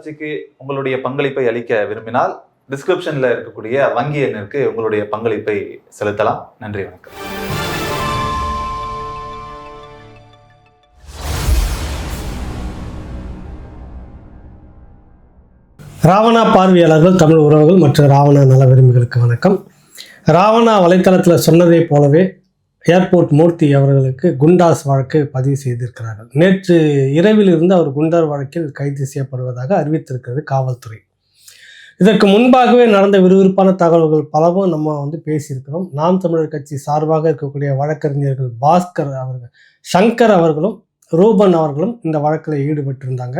வளர்ச்சிக்கு உங்களுடைய பங்களிப்பை அளிக்க விரும்பினால் டிஸ்கிரிப்ஷன்ல இருக்கக்கூடிய வங்கி எண்ணிற்கு உங்களுடைய பங்களிப்பை செலுத்தலாம். நன்றி வணக்கம். ராவணா பார்வையாளர்கள் தமிழ் உறவுகள் மற்றும் ராவணா நல விரும்பிகளுக்கு வணக்கம். ராவணா வலைத்தளத்தில் சொன்னதை போலவே ஏர்போர்ட் மூர்த்தி அவர்களுக்கு குண்டாஸ் வழக்கு பதிவு செய்திருக்கிறார்கள். நேற்று இரவில் இருந்து அவர் குண்டர் வழக்கில் கைது செய்யப்படுவதாக அறிவித்திருக்கிறது காவல்துறை. இதற்கு முன்பாகவே நடந்த விறுவிறுப்பான தகவல்கள் பலவும் நம்ம வந்து பேசியிருக்கிறோம். நாம் தமிழர் கட்சி சார்பாக இருக்கக்கூடிய வழக்கறிஞர்கள் பாஸ்கர் அவர்கள் சங்கர் அவர்களும் ரூபன் அவர்களும் இந்த வழக்கில் ஈடுபட்டிருந்தாங்க.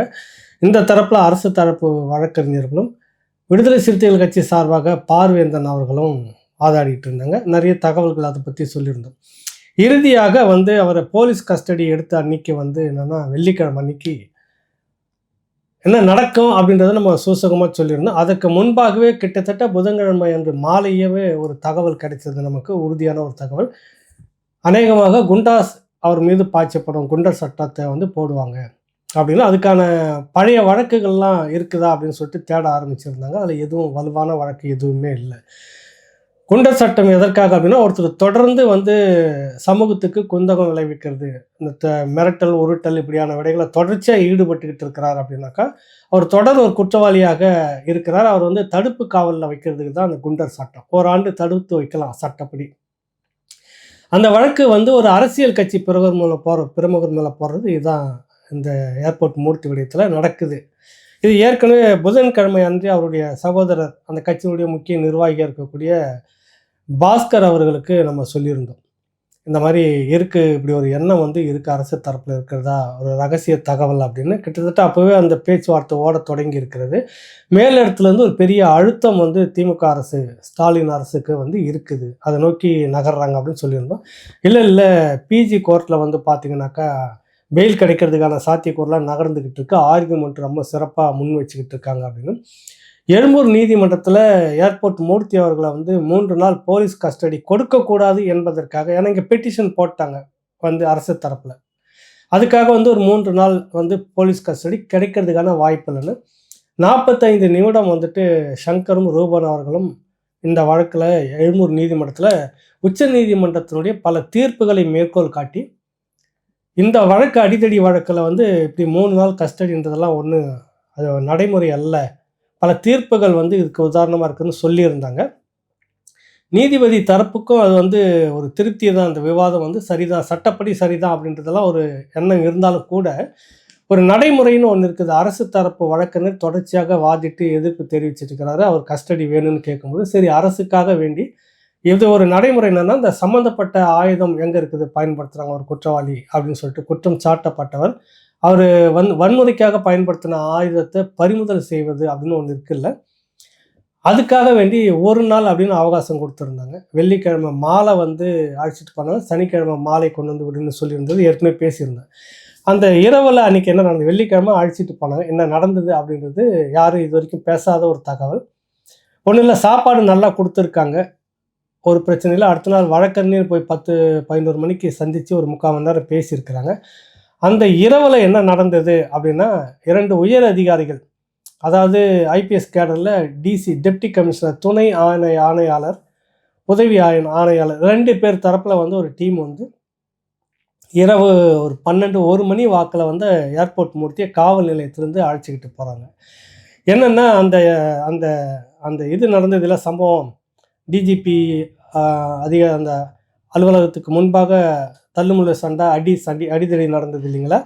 இந்த தரப்பில் அரசு தரப்பு வழக்கறிஞர்களும் விடுதலை சிறுத்தைகள் கட்சி சார்பாக பார்வேந்தன் அவர்களும் ஆதாடிட்டு இருந்தாங்க. நிறைய தகவல்கள் அதை பற்றி சொல்லியிருந்தோம். இறுதியாக வந்து அவரை போலீஸ் கஸ்டடி எடுத்த அன்னைக்கு வந்து என்னென்னா வெள்ளிக்கிழமை அன்னைக்கு என்ன நடக்கும் அப்படின்றத நம்ம சூசகமாக சொல்லியிருந்தோம். அதற்கு முன்பாகவே கிட்டத்தட்ட புதன்கிழமை அன்று மாலையவே ஒரு தகவல் கிடைச்சது நமக்கு. உறுதியான ஒரு தகவல். அநேகமாக குண்டாஸ் அவர் மீது பாய்ச்சப்படும் குண்டர் சட்டத்தை வந்து போடுவாங்க அப்படின்னா அதுக்கான பழைய வழக்குகள்லாம் இருக்குதா அப்படின்னு சொல்லிட்டு தேட ஆரம்பிச்சிருந்தாங்க. அதில் எதுவும் வலுவான வழக்கு எதுவுமே இல்லை. குண்டர் சட்டம் எதற்காக அப்படின்னா ஒருத்தர் தொடர்ந்து வந்து சமூகத்துக்கு குந்தகம் விளைவிக்கிறது. இந்த த- மிரட்டல் உருட்டல் இப்படியான விடைகளை தொடர்ச்சியாக ஈடுபட்டுக்கிட்டு இருக்கிறார் அப்படின்னாக்கா அவர் தொடர் ஒரு குற்றவாளியாக இருக்கிறார். அவர் வந்து தடுப்பு காவலில் வைக்கிறதுக்கு தான் அந்த குண்டர் சட்டம். ஓராண்டு தடுத்து வைக்கலாம் சட்டப்படி. அந்த வழக்கு வந்து ஒரு அரசியல் கட்சி பிரமுகர் மேலே போகிற பிரமுகர் மேலே போடுறது இதுதான் இந்த ஏர்போர்ட் மூர்த்தி விடயத்தில் நடக்குது. இது ஏற்கனவே புதன்கிழமை அன்று அவருடைய சகோதரர் அந்த கட்சியினுடைய முக்கிய நிர்வாகியாக இருக்கக்கூடிய பாஸ்கர் அவர்களுக்கு நம்ம சொல்லியிருந்தோம். இந்த மாதிரி இருக்கு இப்படி ஒரு எண்ணம் வந்து இருக்கு அரசு தரப்பில் இருக்கிறதா ஒரு ரகசிய தகவல் அப்படின்னு. கிட்டத்தட்ட அப்போவே அந்த பேச்சுவார்த்தை ஓட தொடங்கி இருக்கிறது. மேலிடத்துலேருந்து ஒரு பெரிய அழுத்தம் வந்து திமுக அரசு ஸ்டாலின் அரசுக்கு வந்து இருக்குது. அதை நோக்கி நகர்றாங்க அப்படின்னு சொல்லியிருந்தோம். இல்லை இல்லை பிஜி கோர்ட்டில் வந்து பார்த்தீங்கன்னாக்கா பெயில் கிடைக்கிறதுக்கான சாத்தியக்கூறுலாம் நகர்ந்துக்கிட்டு இருக்கு. ஆர்குமெண்ட் ரொம்ப சிறப்பாக முன் வச்சுக்கிட்டு இருக்காங்க அப்படின்னு. எழும்பூர் நீதிமன்றத்தில் ஏர்போர்ட் மூர்த்தி அவர்களை வந்து மூன்று நாள் போலீஸ் கஸ்டடி கொடுக்கக்கூடாது என்பதற்காக ஏன்னா இங்கே பெட்டிஷன் போட்டாங்க வந்து அரசு தரப்பில். அதுக்காக வந்து ஒரு மூன்று நாள் வந்து போலீஸ் கஸ்டடி கிடைக்கிறதுக்கான வாய்ப்பு இல்லைன்னு. நாற்பத்தைந்து நிமிடம் வந்துட்டு சங்கரும் ரூபன் அவர்களும் இந்த வழக்கில் எழும்பூர் நீதிமன்றத்தில் உச்ச நீதிமன்றத்தினுடைய பல தீர்ப்புகளை மேற்கோள் காட்டி இந்த வழக்கு அடிதடி வழக்கில் வந்து இப்படி மூணு நாள் கஸ்டடின்றதெல்லாம் ஒன்று அது நடைமுறை அல்ல. பல தீர்ப்புகள் வந்து இதுக்கு உதாரணமாக இருக்குதுன்னு சொல்லியிருந்தாங்க. நீதிபதி தரப்புக்கும் அது வந்து ஒரு திருப்தி தான் அந்த விவாதம் வந்து சரிதான் சட்டப்படி சரிதான் அப்படின்றதெல்லாம் ஒரு எண்ணம் இருந்தாலும் கூட ஒரு நடைமுறைன்னு ஒன்று இருக்குது. அரசு தரப்பு வழக்கறிஞர் தொடர்ச்சியாக வாதிட்டு எதிர்ப்பு தெரிவிச்சிட்டு இருக்கிறாரு அவர் கஸ்டடி வேணும்னு கேட்கும்போது சரி அரசுக்காக வேண்டி இது ஒரு நடைமுறை என்னன்னா இந்த சம்மந்தப்பட்ட ஆயுதம் எங்கே இருக்குது பயன்படுத்துகிறாங்க ஒரு குற்றவாளி அப்படின்னு சொல்லிட்டு குற்றம் சாட்டப்பட்டவர். அவர் வன் வன்முறைக்காக பயன்படுத்தின ஆயுதத்தை பறிமுதல் செய்வது அப்படின்னு ஒன்று இருக்குல்ல. அதுக்காக வேண்டி ஒரு நாள் அப்படின்னு அவகாசம் கொடுத்துருந்தாங்க. வெள்ளிக்கிழமை மாலை வந்து அழைச்சிட்டு போனாங்க. சனிக்கிழமை மாலை கொண்டு வந்து விடுன்னு சொல்லியிருந்தது ஏற்கனவே பேசியிருந்தேன். அந்த இரவில் அன்றைக்கி என்ன நடந்தது? வெள்ளிக்கிழமை அழைச்சிட்டு போனாங்க. என்ன நடந்தது அப்படின்றது யாரும் இது வரைக்கும் பேசாத ஒரு தகவல். ஒன்றும் இல்லை சாப்பாடு நல்லா கொடுத்துருக்காங்க. ஒரு பிரச்சனையில் அடுத்த நாள் வழக்கறிஞர் போய் பத்து பதினோரு மணிக்கு சந்தித்து ஒரு முக்கால் மணி நேரம் பேசியிருக்கிறாங்க. அந்த இரவில் என்ன நடந்தது அப்படின்னா இரண்டு உயர் அதிகாரிகள் அதாவது ஐபிஎஸ் கேடரில் டிசி டெப்டி கமிஷனர் துணை ஆணை ஆணையாளர் உதவி ஆயன் ஆணையாளர் ரெண்டு பேர் தரப்பில் வந்து ஒரு டீம் வந்து இரவு ஒரு பன்னெண்டு ஒரு மணி வாக்கில் வந்து ஏர்போர்ட் மூர்த்தியை காவல் நிலையத்திலேருந்து அழைச்சிக்கிட்டு போகிறாங்க என்னென்னா அந்த அந்த அந்த இது நடந்ததில் சம்பவம். டிஜிபி அதிக அந்த அலுவலகத்துக்கு முன்பாக தள்ளுமுள்ள சண்டை அடி சண்டி அடிதடி நடந்தது இல்லைங்களா?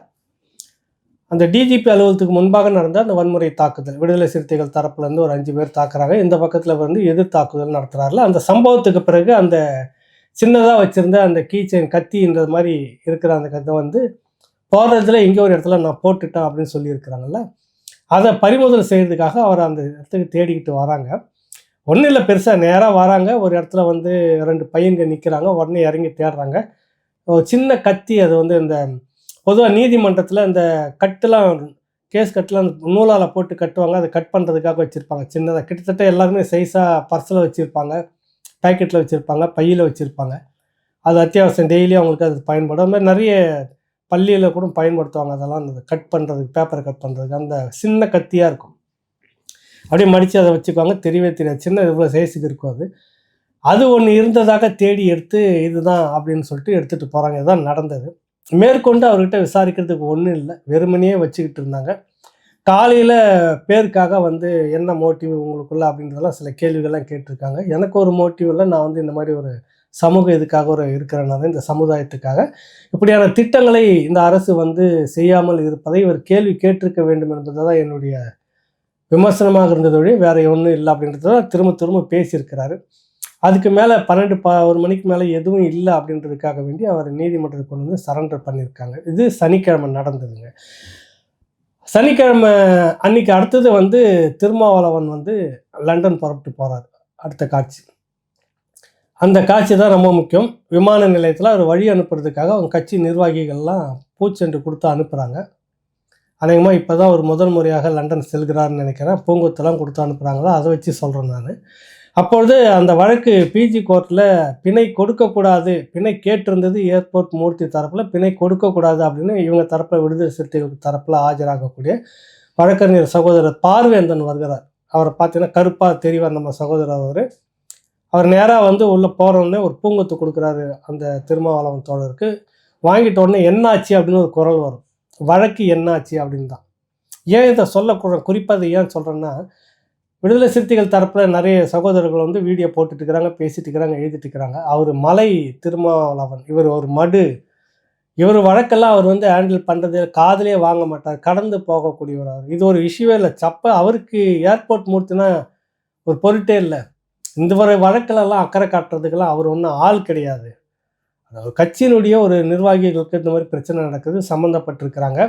அந்த டிஜிபி அலுவலகத்துக்கு முன்பாக நடந்த அந்த வன்முறை தாக்குதல் விடுதலை சிறுத்தைகள் தரப்புலேருந்து ஒரு அஞ்சு பேர் தாக்குறாங்க. இந்த பக்கத்தில் வந்து எதிர் தாக்குதல் நடத்துகிறாருல அந்த சம்பவத்துக்கு பிறகு அந்த சின்னதாக வச்சுருந்த அந்த கீச்சைன் கத்தின்ற மாதிரி இருக்கிற அந்த கத்தை வந்து போடுறதுல எங்கே ஒரு இடத்துல நான் போட்டுட்டேன் அப்படின்னு சொல்லியிருக்கிறாங்கல்ல. அதை பறிமுதல் செய்கிறதுக்காக அவர் அந்த இடத்துக்கு தேடிக்கிட்டு வராங்க. ஒன்றும் இல்லை பெருசாக நேராக வராங்க. ஒரு இடத்துல வந்து ரெண்டு பையன்கள் நிற்கிறாங்க உடனே இறங்கி தேடுறாங்க. சின்ன கத்தி அது வந்து இந்த பொதுவாக நீதிமன்றத்தில் இந்த கட்டுலாம் கேஸ் கட்டுலாம் நூலால் போட்டு கட்டுவாங்க. அதை கட் பண்ணுறதுக்காக வச்சுருப்பாங்க. சின்னதாக கிட்டத்தட்ட எல்லாருமே சைஸாக பர்ஸில் வச்சுருப்பாங்க. பேக்கெட்டில் வச்சுருப்பாங்க. பையில் வச்சுருப்பாங்க. அது அத்தியாவசியம். டெய்லி அவங்களுக்கு அது பயன்படும். அது மாதிரி நிறைய பள்ளியில் கூட பயன்படுத்துவாங்க. அதெல்லாம் அந்த கட் பண்ணுறதுக்கு பேப்பரை கட் பண்ணுறதுக்கு அந்த சின்ன கத்தியாக இருக்கும். அப்படியே மடித்து அதை வச்சுக்குவாங்க. தெரியவே தெரியாது. சின்ன இவ்வளோ சைஸுக்கு இருக்கும் அது. அது ஒன்று இருந்ததாக தேடி எடுத்து இதுதான் அப்படின்னு சொல்லிட்டு எடுத்துகிட்டு போகிறாங்க இதுதான் நடந்தது. மேற்கொண்டு அவர்கிட்ட விசாரிக்கிறதுக்கு ஒன்றும் இல்லை. வெறுமனையே வச்சுக்கிட்டு இருந்தாங்க. காலையில் பேருக்காக வந்து என்ன மோட்டிவ் உங்களுக்குள்ள அப்படின்றதெல்லாம் சில கேள்விகள்லாம் கேட்டிருக்காங்க. எனக்கு ஒரு மோட்டிவ் நான் வந்து இந்த மாதிரி ஒரு சமூக இதுக்காக ஒரு இருக்கிறனால இந்த சமுதாயத்துக்காக. இப்படியான திட்டங்களை இந்த அரசு வந்து செய்யாமல் இருப்பதை இவர் கேள்வி கேட்டிருக்க வேண்டும் என்பது தான் என்னுடைய விமர்சனமாக இருந்தது வழி வேற ஒன்றும் இல்லை அப்படின்றத திரும்ப திரும்ப பேசியிருக்கிறாரு. அதுக்கு மேலே பன்னெண்டு ப ஒரு மணிக்கு மேலே எதுவும் இல்லை அப்படின்றதுக்காக வேண்டி அவர் நீதிமன்றத்துக்கு கொண்டு வந்து சரண்டர் பண்ணியிருக்காங்க. இது சனிக்கிழமை நடந்ததுங்க. சனிக்கிழமை அன்னைக்கு அடுத்தது வந்து திருமாவளவன் வந்து லண்டன் புறப்பட்டு போகிறார் அடுத்த காட்சி. அந்த காட்சி தான் ரொம்ப முக்கியம். விமான நிலையத்தில் அவர் வழி அனுப்புறதுக்காக அவங்க கட்சி நிர்வாகிகள்லாம் பூச்செண்டு கொடுத்து அனுப்புகிறாங்க அநேகமாக இப்போ தான் ஒரு முதல் முறையாக லண்டன் செல்கிறார்னு நினைக்கிறேன். பூங்கொத்தெல்லாம் கொடுத்து அனுப்புகிறாங்களா அதை வச்சு சொல்கிறேன் நான். அப்பொழுது அந்த வழக்கு பிஜி கோர்ட்டில் பிணை கொடுக்கக்கூடாது பிணை கேட்டிருந்தது ஏர்போர்ட் மூர்த்தி தரப்பில் பிணை கொடுக்கக்கூடாது அப்படின்னு இவங்க தரப்பில் விடுதலை சிறுத்தைகளுக்கு தரப்பில் ஆஜராகக்கூடிய வழக்கறிஞர் சகோதரர் பார்வேந்தன் வருகிறார். அவரை பார்த்தீங்கன்னா கருப்பாக தெரிவார் நம்ம சகோதரர் அவர். அவர் நேராக வந்து உள்ளே போகிறோன்னே ஒரு பூங்கொத்து கொடுக்குறாரு அந்த திருமாவளவன் தோழருக்கு. வாங்கிட்ட உடனே என்னாச்சு அப்படின்னு ஒரு குரல் வரும். வழக்கு என்னாச்சு அப்படின்னு தான் ஏன் இதை சொல்லக்கூட குறிப்பாக ஏன் சொல்கிறேன்னா விடுதலை சிறுத்தைகள் தரப்பில் நிறைய சகோதரர்கள் வந்து வீடியோ போட்டுட்டு இருக்கிறாங்க பேசிட்டு இருக்கிறாங்க எழுதிட்டு இருக்கிறாங்க அவர் மலை திருமாவளவன் இவர் ஒரு மடு. இவர் வழக்கெல்லாம் அவர் வந்து ஹேண்டில் பண்ணுறது காதலே வாங்க மாட்டார் கடந்து போகக்கூடியவர் அவர். இது ஒரு இஷ்யூவே இல்லை சப்ப அவருக்கு ஏர்போர்ட் மூர்த்தினா ஒரு பொருட்டே இல்லை. இந்த வரை வழக்கிலெல்லாம் அக்கறை காட்டுறதுக்கெல்லாம் அவர் ஒன்றும் ஆள் கிடையாது. அதாவது கட்சியினுடைய ஒரு நிர்வாகிகளுக்கு இந்த மாதிரி பிரச்சனை நடக்குது சம்மந்தப்பட்டிருக்கிறாங்க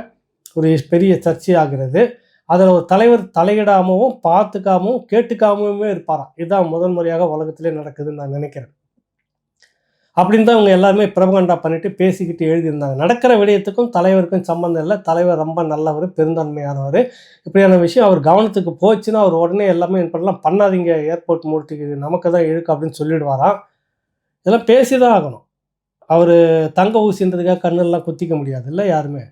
ஒரு பெரிய சர்ச்சை ஆகிறது அதில் ஒரு தலைவர் தலையிடாமவும் பார்த்துக்காமவும் கேட்டுக்காமவுமே இருப்பாராம். இதுதான் முதல் முறையாக உலகத்திலே நடக்குதுன்னு நான் நினைக்கிறேன். அப்படின்னு தான் இவங்க எல்லாருமே பிரபகண்டா பண்ணிட்டு பேசிக்கிட்டு எழுதியிருந்தாங்க. நடக்கிற விடயத்துக்கும் தலைவருக்கும் சம்மந்தம் இல்லை. தலைவர் ரொம்ப நல்லவர் பெருந்தன்மையானவர். இப்படியான விஷயம் அவர் கவனத்துக்கு போச்சுன்னா அவர் உடனே எல்லாமே இப்படிலாம் பண்ணாதீங்க ஏர்போர்ட் மூர்த்திக்கு நமக்கு தான் இழுக்கு அப்படின்னு சொல்லிடுவாராம். இதெல்லாம் பேசி தான் ஆகணும். அவர் தங்க ஊசின்றதுக்காக கண்ணெல்லாம் குத்திக்க முடியாது இல்லை யாருமே?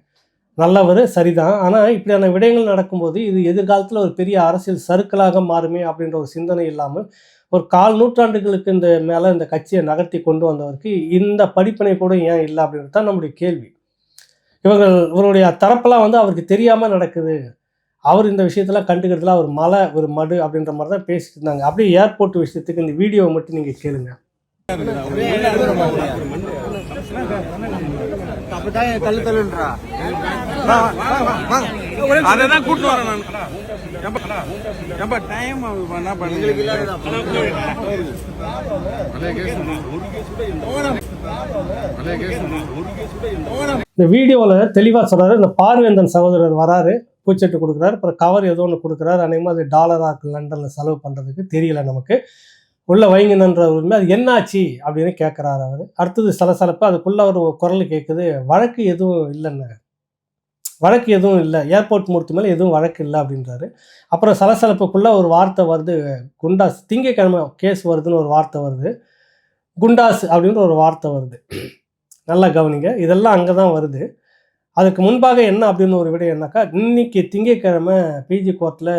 நல்லவர் சரிதான். ஆனால் இப்படியான விடயங்கள் நடக்கும்போது இது எதிர்காலத்தில் ஒரு பெரிய அரசியல் சறுக்கலாக மாறுமே அப்படின்ற ஒரு சிந்தனை இல்லாமல் ஒரு கால் நூற்றாண்டுகளுக்கு இந்த மேலே இந்த கட்சியை நகர்த்தி கொண்டு வந்தவருக்கு இந்த படிப்பினை கூட ஏன் இல்லை அப்படின்றது தான் நம்முடைய கேள்வி. இவர்கள் இவருடைய தரப்பெல்லாம் வந்து அவருக்கு தெரியாமல் நடக்குது. அவர் இந்த விஷயத்தெல்லாம் கண்டுக்கிறதுல அவர் மலை ஒரு மடு அப்படின்ற மாதிரி தான் பேசிட்டு இருந்தாங்க. அப்படியே ஏர்போர்ட் விஷயத்துக்கு இந்த வீடியோவை மட்டும் நீங்கள் கேளுங்க. அப்பதான் தள்ளு தள்ளுன்றா அதான் கூட்டு வரேன் நான். ஏம்பா டைம் என்ன பண்ணுங்க இந்த வீடியோவில் தெளிவாக சொல்கிறாரு இந்த பார்வேந்தன் சகோதரர் வராரு பூச்செட்டு கொடுக்குறாரு அப்புறம் கவர் ஏதோ ஒன்று கொடுக்குறாரு அநேகமாக அது டாலராக இருக்கு லண்டனில் செலவு பண்ணுறதுக்கு தெரியல நமக்கு. உள்ள வைங்கன்ற உரிமை அது என்னாச்சு அப்படின்னு கேட்குறாரு அவர். அடுத்தது சலசலப்பு அதுக்குள்ளே ஒரு குரல் கேட்குது வழக்கு எதுவும் இல்லைன்னு வழக்கு எதுவும் இல்லை. ஏர்போர்ட் மூர்த்தி மேலே எதுவும் வழக்கு இல்லை அப்படின்றாரு. அப்புறம் சலசலப்புக்குள்ளே ஒரு வார்த்தை வருது. குண்டாஸ் திங்கக்கிழமை கேஸ் வருதுன்னு ஒரு வார்த்தை வருது. குண்டாஸ் அப்படின்ற ஒரு வார்த்தை வருது. நல்லா கவனிங்க. இதெல்லாம் அங்கே தான் வருது. அதுக்கு முன்பாக என்ன அப்படின்னு ஒரு விடயம் என்னக்கா? இன்னைக்கு திங்கக்கிழமை பிஜி கோர்ட்டில்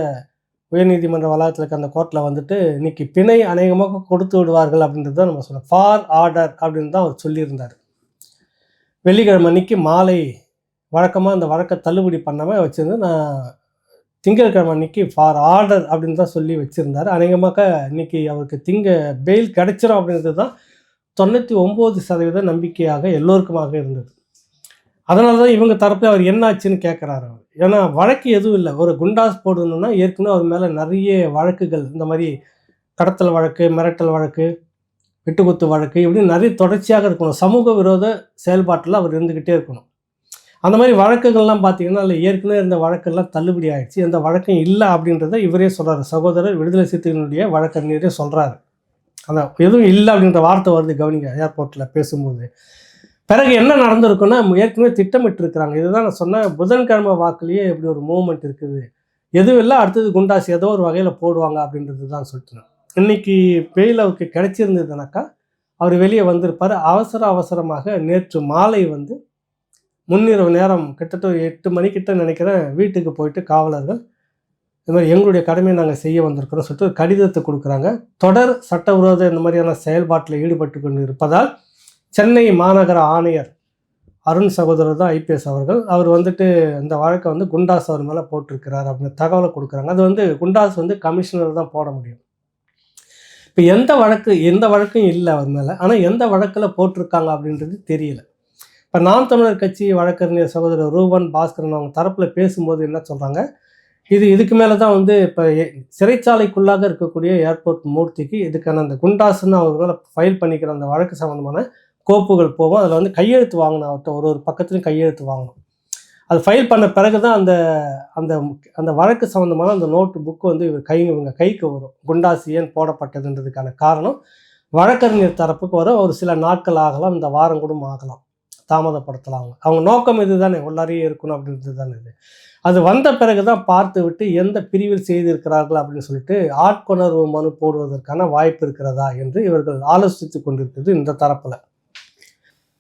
உயர்நீதிமன்ற வளாகத்தில் இருக்க அந்த கோர்ட்டில் வந்துட்டு இன்னைக்கு பிணை அநேகமாக கொடுத்து விடுவார்கள் அப்படின்றது தான் நம்ம சொன்னோம். ஃபார் ஆர்டர் அப்படின்னு தான் அவர் சொல்லியிருந்தார். வெள்ளிக்கிழமை அன்னைக்கு மாலை வழக்கமாக அந்த வழக்கை தள்ளுபடி பண்ணாமல் வச்சுருந்து நான் திங்கட்கிழமை அன்னைக்கு ஃபார் ஆர்டர் அப்படின்னு தான் சொல்லி வச்சுருந்தார். அநேகமாக இன்றைக்கி அவருக்கு திங்க பெயில் கிடைச்சிரும் அப்படின்றது தான் தொண்ணூற்றி ஒம்பது சதவீத நம்பிக்கையாக எல்லோருக்குமாக இருந்தது. அதனால தான் இவங்க தரப்பில் அவர் என்னாச்சுன்னு கேட்குறாரு அவர். ஏன்னா வழக்கு எதுவும் இல்லை. ஒரு குண்டாஸ் போடணும்னா ஏற்கனவே அவர் மேலே நிறைய வழக்குகள் இந்த மாதிரி கடத்தல் வழக்கு மிரட்டல் வழக்கு வெட்டுக்குத்து வழக்கு இப்படி நிறைய தொடர்ச்சியாக இருக்கணும். சமூக விரோத செயல்பாட்டில் அவர் இருந்துக்கிட்டே இருக்கணும். அந்த மாதிரி வழக்குகள்லாம் பார்த்தீங்கன்னா அதில் ஏற்கனவே இருந்த வழக்கெல்லாம் தள்ளுபடி ஆகிடுச்சு அந்த வழக்கம் இல்லை அப்படின்றத இவரே சொல்கிறார் சகோதரர் விடுதலை சிறுத்தைகளுடைய வழக்கறிஞரே சொல்கிறாரு அந்த எதுவும் இல்லை அப்படின்ற வார்த்தை வருது கவனிங்க ஏர்போர்ட்டில் பேசும்போது. பிறகு என்ன நடந்திருக்குன்னா ஏற்கனவே திட்டமிட்டு இருக்கிறாங்க இதுதான் நான் சொன்னேன் புதன்கிழமை வாக்குலேயே இப்படி ஒரு மூவ்மெண்ட் இருக்குது. எதுவும் இல்லை அடுத்தது குண்டாஸ் ஏதோ ஒரு வகையில் போடுவாங்க அப்படின்றது தான் சொல்லிட்டுனேன் இன்னைக்கு பெயில் அவருக்கு கிடைச்சிருந்ததுனாக்கா அவர் வெளியே வந்திருப்பார். அவசர அவசரமாக நேற்று மாலை வந்து முன்னிரவு நேரம் கிட்டத்தட்ட எட்டு மணிக்கிட்ட நினைக்கிறேன் வீட்டுக்கு போயிட்டு காவலர்கள் இது மாதிரி எங்களுடைய கடமையை நாங்கள் செய்ய வந்திருக்கிறோம் சொல்லிட்டு கடிதத்தை கொடுக்குறாங்க. தொடர் சட்டவிரோத இந்த மாதிரியான செயல்பாட்டில் ஈடுபட்டு கொண்டு இருப்பதால் சென்னை மாநகர ஆணையர் அருண் சகோதரர் தான் ஐபிஎஸ் அவர்கள். அவர் வந்துட்டு இந்த வழக்கை வந்து குண்டாஸ் அவர் மேலே போட்டிருக்கிறார் அப்படின்னு தகவலை கொடுக்குறாங்க. அது வந்து குண்டாஸ் வந்து கமிஷனர் தான் போட முடியும். இப்போ எந்த வழக்கு எந்த வழக்கும் இல்லை அவர் மேலே. ஆனால் எந்த வழக்கில் போட்டிருக்காங்க அப்படின்றது தெரியல. இப்போ நாம் தமிழர் கட்சி வழக்கறிஞர் சகோதரர் ரூபன் பாஸ்கரன் அவங்க தரப்பில் பேசும்போது என்ன சொல்கிறாங்க இது இதுக்கு மேலே தான் வந்து இப்போ சிறைச்சாலைக்குள்ளாக இருக்கக்கூடிய ஏர்போர்ட் மூர்த்திக்கு இதுக்கான அந்த குண்டாசுன்னு அவர் மேலே ஃபைல் பண்ணிக்கிற அந்த வழக்கு சம்மந்தமான கோப்புகள் போகும். அதில் வந்து கையெழுத்து வாங்கணும் அவர்கிட்ட ஒரு ஒரு பக்கத்துலையும் கையெழுத்து வாங்கணும். அது ஃபைல் பண்ண பிறகு தான் அந்த அந்த அந்த வழக்கு சம்மந்தமான அந்த நோட்டு புக்கு வந்து இவர் கை இவங்க கைக்கு வரும். குண்டாஸ் ஏன் போடப்பட்டதுன்றதுக்கான காரணம் வழக்கறிஞர் தரப்புக்கு வரும். ஒரு சில நாட்கள் ஆகலாம் இந்த வாரம் கூட ஆகலாம். தாமதப்படுத்தலாம் அவங்க அவங்க நோக்கம் இது தானே உள்ளாரியே இருக்கணும் அப்படின்றது தானே இது. அது வந்த பிறகு தான் பார்த்து விட்டு எந்த பிரிவில் செய்திருக்கிறார்கள் அப்படின்னு சொல்லிட்டு ஆட்கொணர்வு மனு போடுவதற்கான வாய்ப்பு இருக்கிறதா என்று இவர்கள் ஆலோசித்து கொண்டிருக்கிறது இந்த தரப்பில்.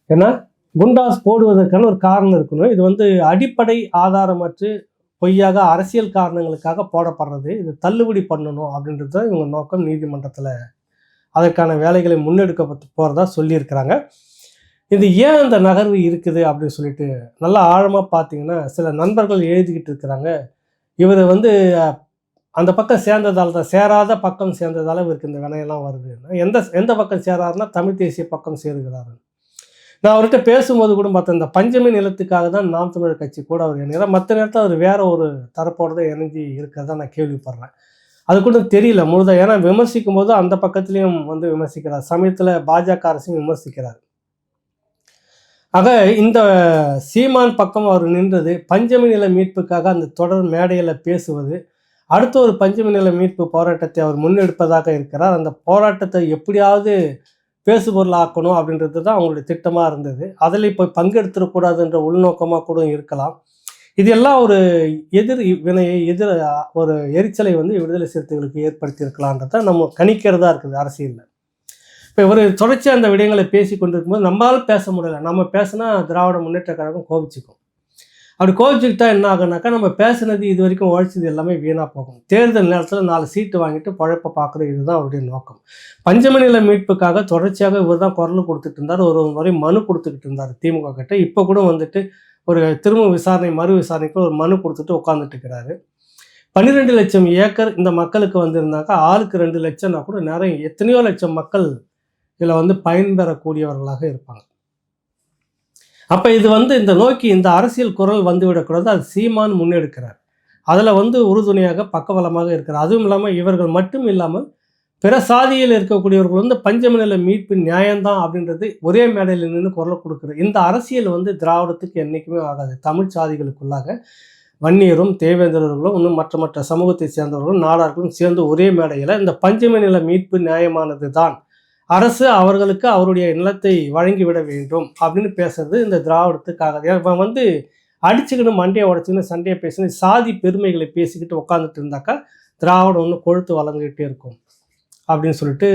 ஏன்னா குண்டாஸ் போடுவதற்கான ஒரு காரணம் இருக்கணும். இது வந்து அடிப்படை ஆதாரமற்று பொய்யாக அரசியல் காரணங்களுக்காக போடப்படுறது. இது தள்ளுபடி பண்ணணும் அப்படின்றது தான் இவங்க நோக்கம் நீதிமன்றத்தில். அதற்கான வேலைகளை முன்னெடுக்கப்பட்டு போகிறதா சொல்லியிருக்கிறாங்க. இது ஏன் அந்த நகர்வு இருக்குது அப்படின்னு சொல்லிட்டு நல்லா ஆழமாக பார்த்தீங்கன்னா சில நண்பர்கள் எழுதிக்கிட்டு இருக்கிறாங்க. இவர் வந்து அந்த பக்கம் சேர்ந்ததால் தான் சேராத பக்கம் சேர்ந்ததால் இவருக்கு இந்த வினையெல்லாம் வருது. எந்த எந்த பக்கம் சேராருன்னா தமிழ் தேசிய பக்கம் சேருகிறாரு. நான் அவர்கிட்ட பேசும்போது கூட பார்த்தேன் இந்த பஞ்சமி நிலத்துக்காக தான் நாம் தமிழர் கட்சி கூட அவர் இணைகிறார். மற்ற நேரத்தில் அவர் வேற ஒரு தரப்போட தான் இருக்கிறதா நான் கேள்விப்படுறேன். அது கூட தெரியல முழுதாக ஏன்னா விமர்சிக்கும் போது அந்த பக்கத்துலேயும் வந்து விமர்சிக்கிறார். சமயத்தில் பாஜக அரசையும் விமர்சிக்கிறார். ஆக இந்த சீமான் பக்கம் அவர் நின்றது பஞ்சமி நில மீட்புக்காக அந்த தொடர் மேடையில் பேசுவது. அடுத்த ஒரு பஞ்சமி நில மீட்பு போராட்டத்தை அவர் முன்னெடுப்பதாக இருக்கிறார். அந்த போராட்டத்தை எப்படியாவது பேசுபொருள் ஆக்கணும் அப்படின்றது தான் அவங்களுடைய திட்டமாக இருந்தது. அதில் இப்போ பங்கெடுத்துடக்கூடாதுன்ற உள்நோக்கமாக கூட இருக்கலாம். இது எல்லாம் ஒரு எதிர் வினையை எதிர் ஒரு எரிச்சலை வந்து விடுதலை சிறுத்தைகளுக்கு ஏற்படுத்தியிருக்கலான்றத நம்ம கணிக்கிறதா இருக்குது அரசியலில். இப்போ இவர் தொடர்ச்சியாக அந்த விடயங்களை பேசி கொண்டிருக்கும்போது நம்மளால பேச முடியல. நம்ம பேசினா திராவிட முன்னேற்ற கழகம் கோபிச்சுக்கும். அப்படி கோபிச்சுக்கிட்டா என்ன ஆகுனாக்கா நம்ம பேசுனது இது வரைக்கும் உழைச்சது எல்லாமே வீணாக போகும். தேர்தல் நேரத்தில் நாலு சீட்டு வாங்கிட்டு பழப்ப பார்க்குறது இதுதான் அவருடைய நோக்கம். பஞ்சமநில மீட்புக்காக தொடர்ச்சியாக இவர் தான் குரல் கொடுத்துட்டு இருந்தார். ஒரு ஒரு முறை மனு கொடுத்துக்கிட்டு இருந்தார் திமுக கிட்ட. இப்போ கூட வந்துட்டு ஒரு திரும்ப விசாரணை மறு விசாரணைக்கு ஒரு மனு கொடுத்துட்டு உட்காந்துட்டு இருக்கிறாரு. பன்னிரெண்டு லட்சம் ஏக்கர் இந்த மக்களுக்கு வந்திருந்தாக்கா ஆளுக்கு ரெண்டு லட்சம்னா கூட நிறைய எத்தனையோ லட்சம் மக்கள் இதில் வந்து பயன்பெறக்கூடியவர்களாக இருப்பாங்க. அப்போ இது வந்து இந்த நோக்கி இந்த அரசியல் குரல் வந்து விடக்கூடாது அது சீமான் முன்னெடுக்கிறார். அதில் வந்து உறுதுணையாக பக்கபலமாக இருக்கிறார். அதுவும் இல்லாமல் இவர்கள் மட்டும் இல்லாமல் பிற சாதியில் இருக்கக்கூடியவர்கள் வந்து பஞ்சமநில மீட்பு நியாயம்தான் அப்படின்றது ஒரே மேடையில் நின்று குரல் கொடுக்குறது இந்த அரசியல் வந்து திராவிடத்துக்கு என்றைக்குமே ஆகாது. தமிழ் சாதிகளுக்குள்ளாக வன்னியரும் தேவேந்திரர்களும் இன்னும் மற்ற மற்ற சமூகத்தை சேர்ந்தவர்களும் நாடார்களும் சேர்ந்து ஒரே மேடையில் இந்த பஞ்சமநில மீட்பு நியாயமானது தான் அரசு அவர்களுக்கு அவருடைய நிலத்தை வழங்கிவிட வேண்டும் அப்படின்னு பேசுறது இந்த திராவிடத்துக்காக. இவன் வந்து அடிச்சுக்கணும் மண்டையை உடச்சிக்கணும் சண்டையை பேசணும் சாதி பெருமைகளை பேசிக்கிட்டு உட்காந்துட்டு இருந்தாக்கா திராவிடம் ஒன்று கொழுத்து வளர்ந்துக்கிட்டே இருக்கும் அப்படின்னு சொல்லிட்டு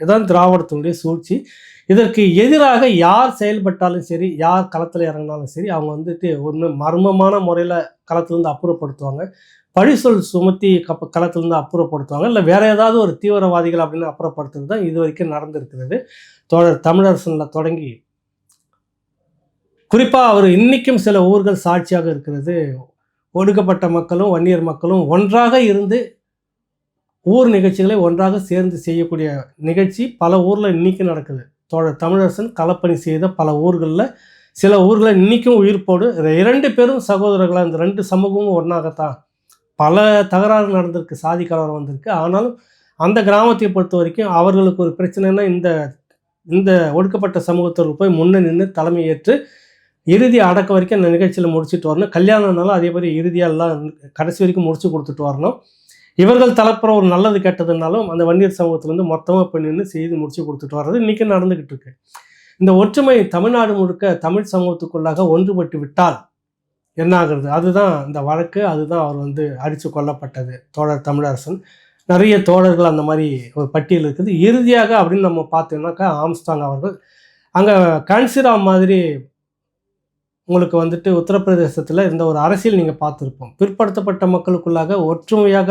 இதுதான் திராவிடத்தினுடைய சூழ்ச்சி. இதற்கு எதிராக யார் செயல்பட்டாலும் சரி யார் களத்தில் இறங்கினாலும் சரி அவங்க வந்துட்டு ஒன்று மர்மமான முறையில் களத்துலேருந்து அப்புறப்படுத்துவாங்க. பழிசொல் சுமத்தி கப்ப களத்திலிருந்து அப்புறப்படுத்துவாங்க. இல்லை வேற ஏதாவது ஒரு தீவிரவாதிகள் அப்படின்னு அப்புறப்படுத்துறது தான் இது வரைக்கும் நடந்திருக்கிறது. தோழர் தமிழரசனில் தொடங்கி குறிப்பாக அவர் இன்றைக்கும் சில ஊர்கள் சாட்சியாக இருக்கிறது. ஒடுக்கப்பட்ட மக்களும் வன்னியர் மக்களும் ஒன்றாக இருந்து ஊர் நிகழ்ச்சிகளை ஒன்றாக சேர்ந்து செய்யக்கூடிய நிகழ்ச்சி பல ஊரில் இன்னைக்கும் நடக்குது. தோழர் தமிழரசன் களப்பணி செய்த பல ஊர்களில் சில ஊர்களில் இன்னைக்கும் உயிர்ப்போடு இரண்டு பேரும் சகோதரர்களாக இந்த ரெண்டு சமூகமும் ஒன்றாகத்தான் பல தகராறு நடந்திருக்கு சாதி கலவரம் வந்திருக்கு. ஆனாலும் அந்த கிராமத்தை பொறுத்த வரைக்கும் அவர்களுக்கு ஒரு பிரச்சனைனா இந்த இந்த ஒடுக்கப்பட்ட சமூகத்தில் போய் முன்னே நின்று தலைமை ஏற்று இறுதி அடக்க வரைக்கும் அந்த நிகழ்ச்சியில் முடிச்சுட்டு வரணும். கல்யாணம்னாலும் அதே மாதிரி இறுதியாக எல்லாம் கடைசி வரைக்கும் முடிச்சு கொடுத்துட்டு வரணும். இவர்கள் தலைப்புற ஒரு நல்லது கெட்டதுனாலும் அந்த வன்னியர் சமூகத்திலேருந்து மொத்தமாக போய் நின்று செய்து முடிச்சு கொடுத்துட்டு வர்றது இன்றைக்கி நடந்துக்கிட்டு இருக்கு. இந்த ஒற்றுமை தமிழ்நாடு முழுக்க தமிழ் சமூகத்துக்குள்ளாக ஒன்றுபட்டு விட்டால் என்ன ஆகுறது அதுதான் இந்த வழக்கு. அதுதான் அவர் வந்து அடித்து கொல்லப்பட்டது. தோழர் தமிழரசன். நிறைய தோழர்கள் அந்த மாதிரி ஒரு பட்டியல் இருக்குது. இறுதியாக அப்படின்னு நம்ம பார்த்தோம்னாக்கா ஆம்ஸ்டாங் அவர்கள். அங்கே கான்சிராம் மாதிரி உங்களுக்கு வந்துட்டு உத்தரப்பிரதேசத்தில் இருந்த ஒரு அரசியல் நீங்கள் பார்த்துருப்போம். பிற்படுத்தப்பட்ட மக்களுக்குள்ளாக ஒற்றுமையாக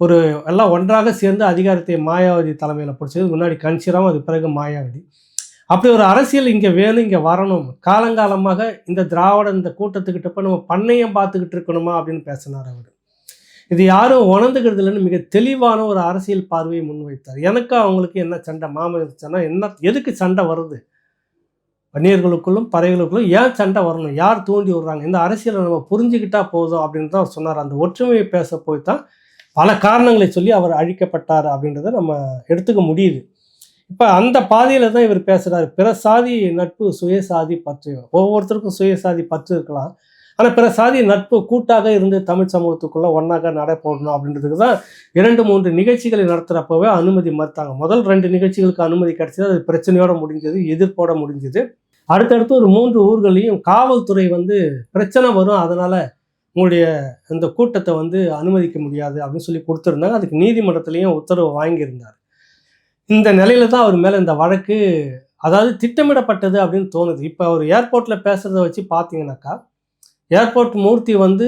ஒரு எல்லாம் ஒன்றாக சேர்ந்து அதிகாரத்தை மாயாவதி தலைமையில் பிடிச்சது முன்னாடி கன்சிராம் அது பிறகு மாயாவதி. அப்படி ஒரு அரசியல் இங்கே வேணும் இங்கே வரணும். காலங்காலமாக இந்த திராவிட இந்த கூட்டத்துக்கிட்ட போய் நம்ம பண்ணையம் பார்த்துக்கிட்டு இருக்கணுமா அப்படின்னு பேசினார் அவர். இது யாரும் உணர்ந்துக்கிறது இல்லைன்னு மிக தெளிவான ஒரு அரசியல் பார்வையை முன்வைத்தார். எனக்கு அவங்களுக்கு என்ன சண்டை மாமன என்ன எதுக்கு சண்டை வருது? வன்னியர்களுக்குள்ளும் பறைகளுக்குள்ளும் ஏன் சண்டை வரணும்? யார் தூண்டி விடுறாங்க? இந்த அரசியலை நம்ம புரிஞ்சுக்கிட்டா போதும் அப்படின்னு தான் அவர் சொன்னார். அந்த ஒற்றுமையை பேச போய் தான் பல காரணங்களை சொல்லி அவர் அழிக்கப்பட்டார் அப்படின்றத நம்ம எடுத்துக்க முடியுது. இப்போ அந்த பாதையில் தான் இவர் பேசுகிறாரு பிற சாதி நட்பு சுயசாதி பற்று. ஒவ்வொருத்தருக்கும் சுயசாதி பற்று இருக்கலாம். ஆனால் பிற சாதி நட்பு கூட்டாக இருந்து தமிழ் சமூகத்துக்குள்ளே ஒன்றாக நடைபோடணும் அப்படின்றதுக்கு தான் இரண்டு மூன்று நிகழ்ச்சிகளை நடத்துகிறப்பவே அனுமதி மறுத்தாங்க. முதல் ரெண்டு நிகழ்ச்சிகளுக்கு அனுமதி கிடைச்சது. அது பிரச்சனையோட முடிஞ்சது எதிர்ப்போட முடிஞ்சது. அடுத்தடுத்து ஒரு மூன்று ஊர்களையும் காவல்துறை வந்து பிரச்சனை வரும். அதனால் உங்களுடைய இந்த கூட்டத்தை வந்து அனுமதிக்க முடியாது அப்படின்னு சொல்லி கொடுத்துருந்தாங்க. அதுக்கு நீதிமன்றத்துலேயும் உத்தரவு வாங்கியிருந்தார். இந்த நிலையில தான் அவர் மேலே இந்த வழக்கு அதாவது திட்டமிடப்பட்டது அப்படின்னு தோணுது. இப்போ அவர் ஏர்போர்ட்டில் பேசுகிறத வச்சு பார்த்தீங்கன்னாக்கா ஏர்போர்ட் மூர்த்தி வந்து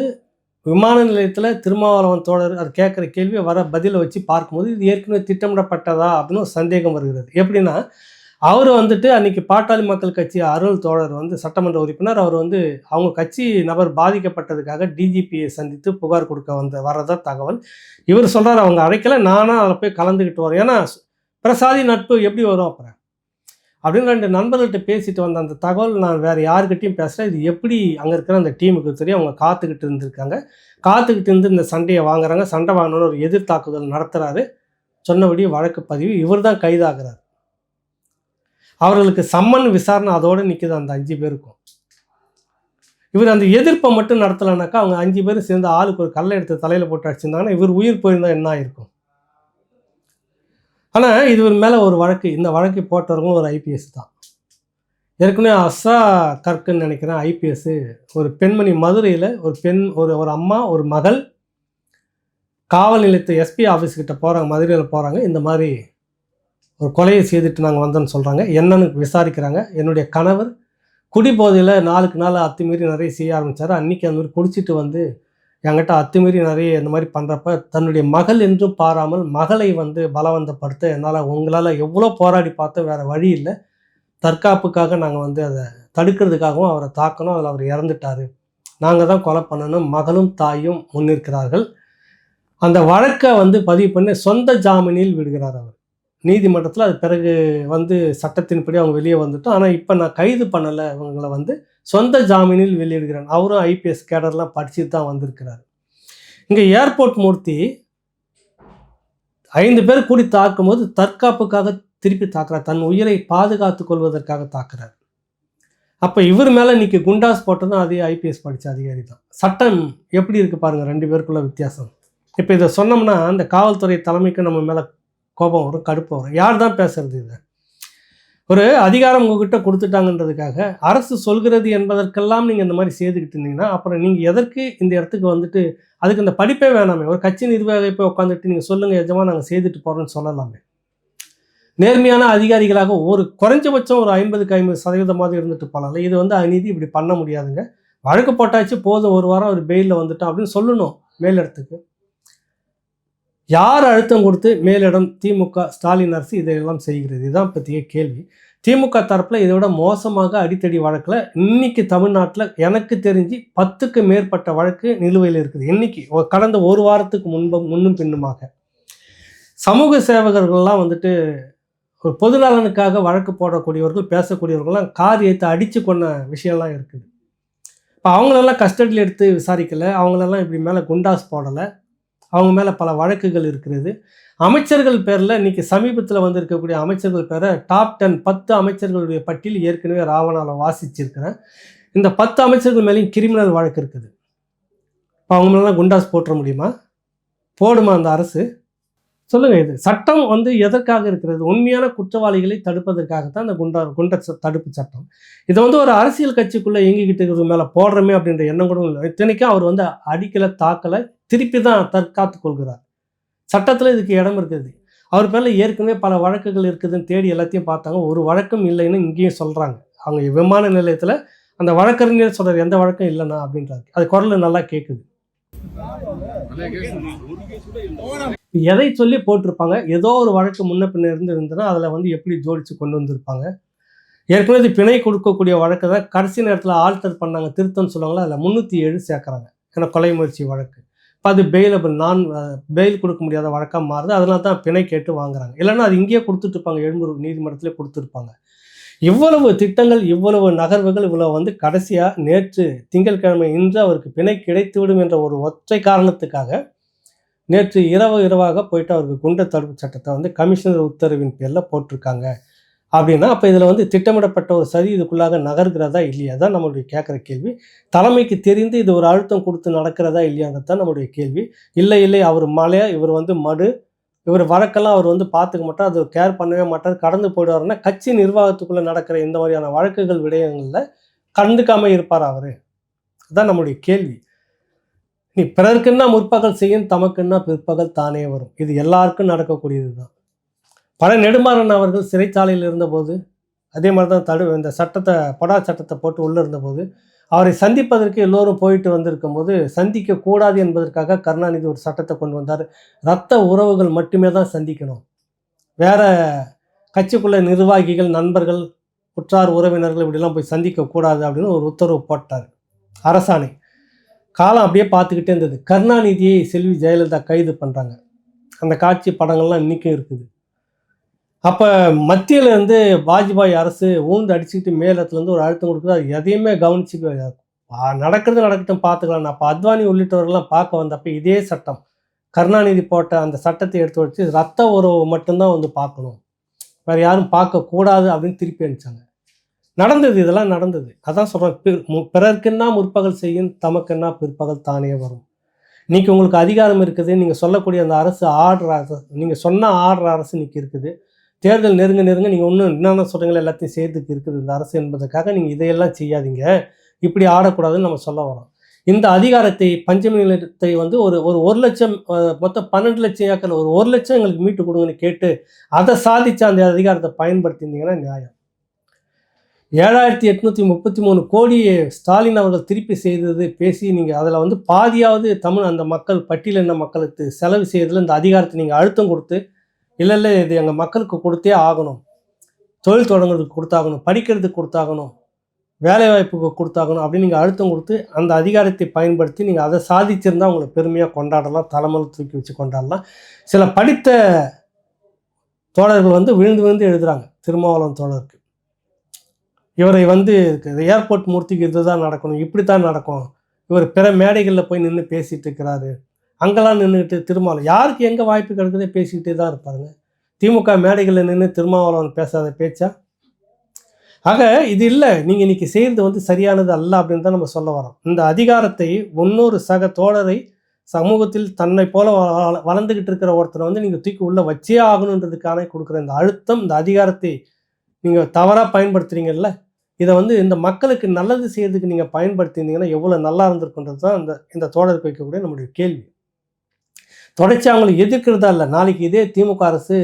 விமான நிலையத்தில் திருமாவளவன் தோழர் அவர் கேட்குற கேள்வியை வர பதிலை வச்சு பார்க்கும்போது இது ஏற்கனவே திட்டமிடப்பட்டதா அப்படின்னு ஒரு சந்தேகம் வருகிறது. எப்படின்னா அவர் வந்துட்டு அன்னைக்கு பாட்டாளி மக்கள் கட்சி அருள் தோழர் வந்து சட்டமன்ற உறுப்பினர். அவர் வந்து அவங்க கட்சி நபர் பாதிக்கப்பட்டதுக்காக டிஜிபியை சந்தித்து புகார் கொடுக்க வந்த வர்றதா தகவல். இவர் சொல்கிறார் அவங்க அழைக்கலை. நானாக அதில் போய் கலந்துக்கிட்டு வரேன். ஏன்னா பிரசாதி நட்பு எப்படி வரும் அப்புறம்? அப்படின்னு ரெண்டு நண்பர்கள்ட்ட பேசிட்டு வந்த அந்த தகவல் நான் வேற யாருக்கிட்டையும் பேசுகிறேன் இது எப்படி அங்கே இருக்கிற அந்த டீமுக்கு தெரியும். அவங்க காத்துக்கிட்டு இருந்திருக்காங்க. காத்துக்கிட்டு இருந்து இந்த சண்டையை வாங்குறாங்க. சண்டை வாங்கணும்னு ஒரு எதிர்த்தாக்குதல் நடத்துகிறாரு சொன்னபடி வழக்கு பதிவு. இவர் தான் கைதாகிறார். அவர்களுக்கு சம்மன் விசாரணை அதோடு நிற்குது அந்த அஞ்சு பேருக்கும். இவர் அந்த எதிர்ப்பை மட்டும் நடத்தலைனாக்கா அவங்க அஞ்சு பேரும் சேர்ந்து ஆளுக்கு ஒரு கல்லை எடுத்து தலையில் போட்டு அடிச்சிருந்தாங்கன்னா இவர் உயிர் போயிருந்தா என்ன ஆயிருக்கும்? ஆனால் இது மேலே ஒரு வழக்கு. இந்த வழக்கு போட்டவர்களும் ஒரு ஐபிஎஸ் தான். ஏற்கனவே அசா கற்குன்னு நினைக்கிறேன் ஐபிஎஸ் ஒரு பெண்மணி மதுரையில் ஒரு பெண் ஒரு ஒரு அம்மா ஒரு மகள் காவல் நிலையத்து எஸ்பி ஆஃபீஸ்கிட்ட போகிறாங்க மதுரையில் போகிறாங்க இந்த மாதிரி ஒரு கொலையை செய்துட்டு நாங்கள் வந்தோன்னு சொல்கிறாங்க என்னன்னு விசாரிக்கிறாங்க. என்னுடைய கணவர் குடிபோதையில் நாளுக்கு நாள் அத்துமீறி நிறைய செய்ய ஆரம்பித்தார் அன்றைக்கி அந்த மாதிரி குடிச்சிட்டு வந்து என்கிட்ட அத்துமீறி நிறைய இந்த மாதிரி பண்ணுறப்ப தன்னுடைய மகள் என்றும் பாராமல் மகளை வந்து பலவந்தப்படுத்த என்னால் உங்களால் எவ்வளோ போராடி பார்த்தோம் வேறு வழி இல்லை. தற்காப்புக்காக நாங்கள் வந்து அதை தடுக்கிறதுக்காகவும் அவரை தாக்கணும். அதில் அவர் இறந்துட்டார். நாங்கள் தான் கொலை பண்ணணும். மகளும் தாயும் முன்னிற்கிறார்கள். அந்த வழக்கை வந்து பதிவு பண்ணி சொந்த ஜாமீனில் விடுகிறார் அவர். நீதிமன்றத்தில் அது பிறகு வந்து சட்டத்தின்படி அவங்க வெளியே வந்துட்டோம். ஆனால் இப்போ நான் கைது பண்ணலை. இவங்களை வந்து சொந்த ஜாமீனில் வெளியிடுகிறான். அவரும் ஐபிஎஸ் கேடர்லாம் படிச்சுட்டு தான் வந்திருக்கிறார். இங்கே ஏர்போர்ட் மூர்த்தி ஐந்து பேர் கூடி தாக்கும்போது தற்காப்புக்காக திருப்பி தாக்குறார். தன் உயிரை பாதுகாத்து கொள்வதற்காக தாக்குறார். அப்போ இவர் மேலே இன்னைக்கு குண்டாஸ் போட்டதும் அதே ஐபிஎஸ் படித்த அதிகாரி தான். சட்டம் எப்படி இருக்குது பாருங்கள் ரெண்டு பேருக்குள்ள வித்தியாசம். இப்போ இதை சொன்னோம்னா அந்த காவல்துறை தலைமைக்கு நம்ம மேலே கோபம் வரும் கடுப்பு வரும். யார் தான் பேசுறது இதை? ஒரு அதிகாரம் உங்ககிட்ட கொடுத்துட்டாங்கன்றதுக்காக அரசு சொல்கிறது என்பதற்கெல்லாம் நீங்கள் இந்த மாதிரி செய்துக்கிட்டு இருந்தீங்கன்னா அப்புறம் நீங்கள் எதற்கு இந்த இடத்துக்கு வந்துட்டு அதுக்கு இந்த படிப்பே வேணாமே ஒரு கட்சி நிர்வாகி போய் உட்காந்துட்டு நீங்கள் சொல்லுங்கள் எஜமா நாங்கள் செய்துட்டு போகிறோம்னு சொல்லலாமே. நேர்மையான அதிகாரிகளாக ஒரு குறைஞ்சபட்சம் ஒரு ஐம்பதுக்கு ஐம்பது சதவீதமாக இருந்துட்டு போகலாம்ல இது வந்து அநீதி இப்படி பண்ண முடியாதுங்க. வழக்கு போட்டாச்சு போதும் ஒரு வாரம் அவர் பெயிலில் வந்துட்டோம் அப்படின்னு சொல்லணும் மேலிடத்துக்கு. யார் அழுத்தம் கொடுத்து மேலிடம் திமுக ஸ்டாலின் அரசு இதையெல்லாம் செய்கிறது? இதுதான் பற்றிய கேள்வி. திமுக தரப்பில் இதை விட மோசமாக அடித்தடி வழக்கில் இன்னைக்கு தமிழ்நாட்டில் எனக்கு தெரிஞ்சு பத்துக்கு மேற்பட்ட வழக்கு நிலுவையில் இருக்குது. இன்னைக்கு கடந்த ஒரு வாரத்துக்கு முன்பும் முன்னும் பின்னுமாக. சமூக சேவகர்கள்லாம் வந்துட்டு ஒரு பொது நலனுக்காக வழக்கு போடக்கூடியவர்கள் பேசக்கூடியவர்கள்லாம் கார் ஏற்று அடித்து கொண்ட விஷயம்லாம் இருக்குது. இப்போ அவங்களெல்லாம் கஸ்டடியில் எடுத்து விசாரிக்கலை. அவங்களெல்லாம் இப்படி மேலே குண்டாஸ் போடலை. அவங்க மேலே பல வழக்குகள் இருக்கிறது. அமைச்சர்கள் பேரில் இன்னைக்கு சமீபத்தில் வந்திருக்கக்கூடிய அமைச்சர்கள் பேரை டாப் டென் பத்து அமைச்சர்களுடைய பட்டியல் ஏற்கனவே ராவணாவில் வாசிச்சிருக்கிறேன். இந்த பத்து அமைச்சர்கள் மேலேயும் கிரிமினல் வழக்கு இருக்குது. இப்போ அவங்க மேலாம் குண்டாஸ் போட்டுற முடியுமா? போடுமா அந்த அரசு? சொல்லுங்கள் இது சட்டம் வந்து எதற்காக இருக்கிறது? உண்மையான குற்றவாளிகளை தடுப்பதற்காகத்தான் அந்த குண்டா குண்ட ச- தடுப்பு சட்டம். இதை வந்து ஒரு அரசியல் கட்சிக்குள்ளே இயங்கிக்கிட்டு இருக்கிறது மேலே போடுறமே அப்படின்ற எண்ணம் கூட இல்லை. இத்தனைக்கும் அவர் வந்து அடிக்கலை தாக்கலை திருப்பி தான் தற்காத்து கொள்கிறார். சட்டத்தில் இதுக்கு இடம் இருக்குது. அவர் பேரில் ஏற்கனவே பல வழக்குகள் இருக்குதுன்னு தேடி எல்லாத்தையும் பார்த்தாங்க. ஒரு வழக்கம் இல்லைன்னு இங்கேயும் சொல்கிறாங்க அவங்க விமான நிலையத்தில் அந்த வழக்கறிஞர் சொல்கிறார் எந்த வழக்கம் இல்லைண்ணா அப்படின்றாரு. அது குரல் நல்லா கேட்குது எதை சொல்லி போட்டிருப்பாங்க? ஏதோ ஒரு வழக்கு முன்ன பின்ன இருந்து இருந்ததுன்னா அதில் வந்து எப்படி ஜோடிச்சு கொண்டு வந்திருப்பாங்க? ஏற்கனவே இது பிணை கொடுக்கக்கூடிய வழக்கு தான். கடைசி நேரத்தில் ஆல்டர் பண்ணாங்க. திருத்தம்னு சொல்லுவாங்களா அதில் முந்நூற்றி ஏழு சேர்க்குறாங்க. ஏன்னா கொலை முயற்சி வழக்கு. இப்போ அது பெயிலபிள் நான் பெயில் கொடுக்க முடியாத வழக்காக மாறுது. அதனால தான் பிணை கேட்டு வாங்குறாங்க. இல்லைன்னா அது இங்கேயே கொடுத்துட்ருப்பாங்க. எழும்பூர் நீதிமன்றத்திலே கொடுத்துருப்பாங்க. இவ்வளவு திட்டங்கள் இவ்வளவு நகர்வுகள் இவ்வளவு வந்து கடைசியாக நேற்று திங்கட்கிழமை இன்று அவருக்கு பிணை கிடைத்துவிடும் என்ற ஒரு ஒற்றை காரணத்துக்காக நேற்று இரவு இரவாக போயிட்டு அவருக்கு குண்ட தடுப்பு சட்டத்தை வந்து கமிஷனர் உத்தரவின் பேரில் போட்டிருக்காங்க. அப்படின்னா அப்போ இதில் வந்து திட்டமிடப்பட்ட ஒரு சதி இதுக்குள்ளாக நகர்கிறதா இல்லையா? தான் நம்மளுடைய கேட்குற கேள்வி. தலைமைக்கு தெரிந்து இது ஒரு அழுத்தம் கொடுத்து நடக்கிறதா இல்லையான்றது தான் நம்மளுடைய கேள்வி. இல்லை இல்லை அவர் மலையா இவர் வந்து மடு. இவர் வழக்கெல்லாம் அவர் வந்து பார்த்துக்க மாட்டார். அது கேர் பண்ணவே மாட்டார். கடந்து போயிடுவாருன்னா கட்சி நிர்வாகத்துக்குள்ளே நடக்கிற இந்த மாதிரியான வழக்குகள் விடயங்களில் கண்டுக்காமல் இருப்பார் அவர்? அதுதான் நம்முடைய கேள்வி. நீ பிறருக்குன்னா முற்பகல் செய்யும்? தமக்குன்னா பிற்பகல் தானே வரும்? இது எல்லாருக்கும் நடக்கக்கூடியது தான் பல நெடுமாறன் அவர்கள் சிறைச்சாலையில் இருந்தபோது அதே மாதிரி தான் தடு இந்த சட்டத்தை படா சட்டத்தை போட்டு உள்ளே இருந்தபோது அவரை சந்திப்பதற்கு எல்லோரும் போயிட்டு வந்திருக்கும் போது சந்திக்க கூடாது என்பதற்காக கருணாநிதி ஒரு சட்டத்தை கொண்டு வந்தார். ரத்த உறவுகள் மட்டுமே தான் சந்திக்கணும். வேற கட்சிக்குள்ள நிர்வாகிகள் நண்பர்கள் உற்றார் உறவினர்கள் இப்படிலாம் போய் சந்திக்க கூடாது அப்படின்னு ஒரு உத்தரவு போட்டார். அரசாணை. காலம் அப்படியே பார்த்துக்கிட்டே இருந்தது. கருணாநிதியை செல்வி ஜெயலலிதா கைது பண்ணுறாங்க அந்த காட்சி படங்கள்லாம் இன்றைக்கும் இருக்குது. அப்போ மத்தியில் இருந்து வாஜ்பாய் அரசு ஊந்து அடிச்சுக்கிட்டு மேலத்துலேருந்து ஒரு அழுத்தம் கொடுக்குது. அது எதையுமே கவனிச்சுக்க நடக்கிறது நடக்கட்டும் பார்த்துக்கலாம். நான் அப்போ அத்வானி உள்ளிட்டவர்கள்லாம் பார்க்க வந்தப்போ இதே சட்டம். கருணாநிதி போட்ட அந்த சட்டத்தை எடுத்து வச்சு ரத்த உறவு மட்டும்தான் வந்து பார்க்கணும். வேறு யாரும் பார்க்கக்கூடாது அப்படின்னு திருப்பி அனுப்பிச்சாங்க. நடந்தது இதெல்லாம் நடந்தது. அதான் சொல்கிறேன் பிறர்க்குன்னா முற்பகல் செய்யும் தமக்குன்னா பிற்பகல் தானே வரும். இன்றைக்கி உங்களுக்கு அதிகாரம் இருக்குது. நீங்கள் சொல்லக்கூடிய அந்த அரசு ஆடுற அரசு நீங்கள் சொன்ன ஆடுற அரசு இன்றைக்கி இருக்குது. தேர்தல் நெருங்க நெருங்க நீங்கள் இன்னும் என்னென்ன சொல்கிறீங்களோ எல்லாத்தையும் சேர்த்துக்கு இருக்குது. இந்த அரசு என்பதற்காக நீங்கள் இதையெல்லாம் செய்யாதீங்க. இப்படி ஆடக்கூடாதுன்னு நம்ம சொல்ல வரோம். இந்த அதிகாரத்தை பஞ்சமி நிலையத்தை வந்து ஒரு ஒரு ஒரு லட்சம் மொத்தம் பன்னெண்டு லட்சம் ஏக்கர் ஒரு ஒரு லட்சம் எங்களுக்கு மீட்டு கொடுங்கன்னு கேட்டு அதை சாதிச்சு அந்த அதிகாரத்தை பயன்படுத்தியிருந்தீங்கன்னா நியாயம். ஏழாயிரத்தி எட்நூற்றி முப்பத்தி மூணு கோடியை ஸ்டாலின் அவர்கள் திருப்பி செய்தது பேசி நீங்கள் அதில் வந்து பாதியாவது தமிழ் அந்த மக்கள் பட்டியலின மக்களுக்கு செலவு செய்ததில் இந்த அதிகாரத்தை நீங்கள் அழுத்தம் கொடுத்து இல்லை இல்லை இது எங்கள் மக்களுக்கு கொடுத்தே ஆகணும். தொழில் தொடங்குறதுக்கு கொடுத்தாகணும் படிக்கிறதுக்கு கொடுத்தாகணும் வேலைவாய்ப்புக்கு கொடுத்தாகணும் அப்படின்னு நீங்கள் அழுத்தம் கொடுத்து அந்த அதிகாரத்தை பயன்படுத்தி நீங்கள் அதை சாதிச்சிருந்தால் உங்களை பெருமையாக கொண்டாடலாம் தலைமையில் தூக்கி வச்சு கொண்டாடலாம். சில படித்த தோழர்கள் வந்து விழுந்து விழுந்து எழுதுகிறாங்க திருமாவளவன் தோழருக்கு. இவரை வந்து ஏர்போர்ட் மூர்த்திக்கு இதுதான் நடக்கணும் இப்படி தான் நடக்கும். இவர் பிற மேடைகளில் போய் நின்று பேசிகிட்டு இருக்கிறாரு. அங்கெல்லாம் நின்றுக்கிட்டு திருமாவளவன் யாருக்கு எங்கே வாய்ப்பு கிடைக்குதோ பேசிக்கிட்டே தான் இருப்பாருங்க. திமுக மேடைகளில் நின்று திருமாவளவன் பேசாத பேச்சா? ஆக இது இல்லை நீங்கள் இன்னைக்கு செய்கிறது வந்து சரியானது அல்ல அப்படின்னு தான் நம்ம சொல்ல வரோம் இந்த அதிகாரத்தை ஒன்னொரு சக தோழரை சமூகத்தில் தன்னை போல வள- வளர்ந்துக்கிட்டு இருக்கிற ஒருத்தரை வந்து நீங்கள் தூக்கி உள்ளே வச்சே ஆகணுன்றதுக்கான கொடுக்குற இந்த அழுத்தம் இந்த அதிகாரத்தை நீங்கள் தவறாக பயன்படுத்துறீங்கல்ல இதை வந்து இந்த மக்களுக்கு நல்லது செய்யறதுக்கு நீங்கள் பயன்படுத்தியிருந்தீங்கன்னா எவ்வளோ நல்லா இருந்திருக்குன்றது தான் இந்த இந்த தோழருக்கு வைக்கக்கூடிய நம்முடைய கேள்வி. தொடர்ச்சி அவங்களை எதிர்க்கிறதா இல்லை. நாளைக்கு இதே திமுக அரசு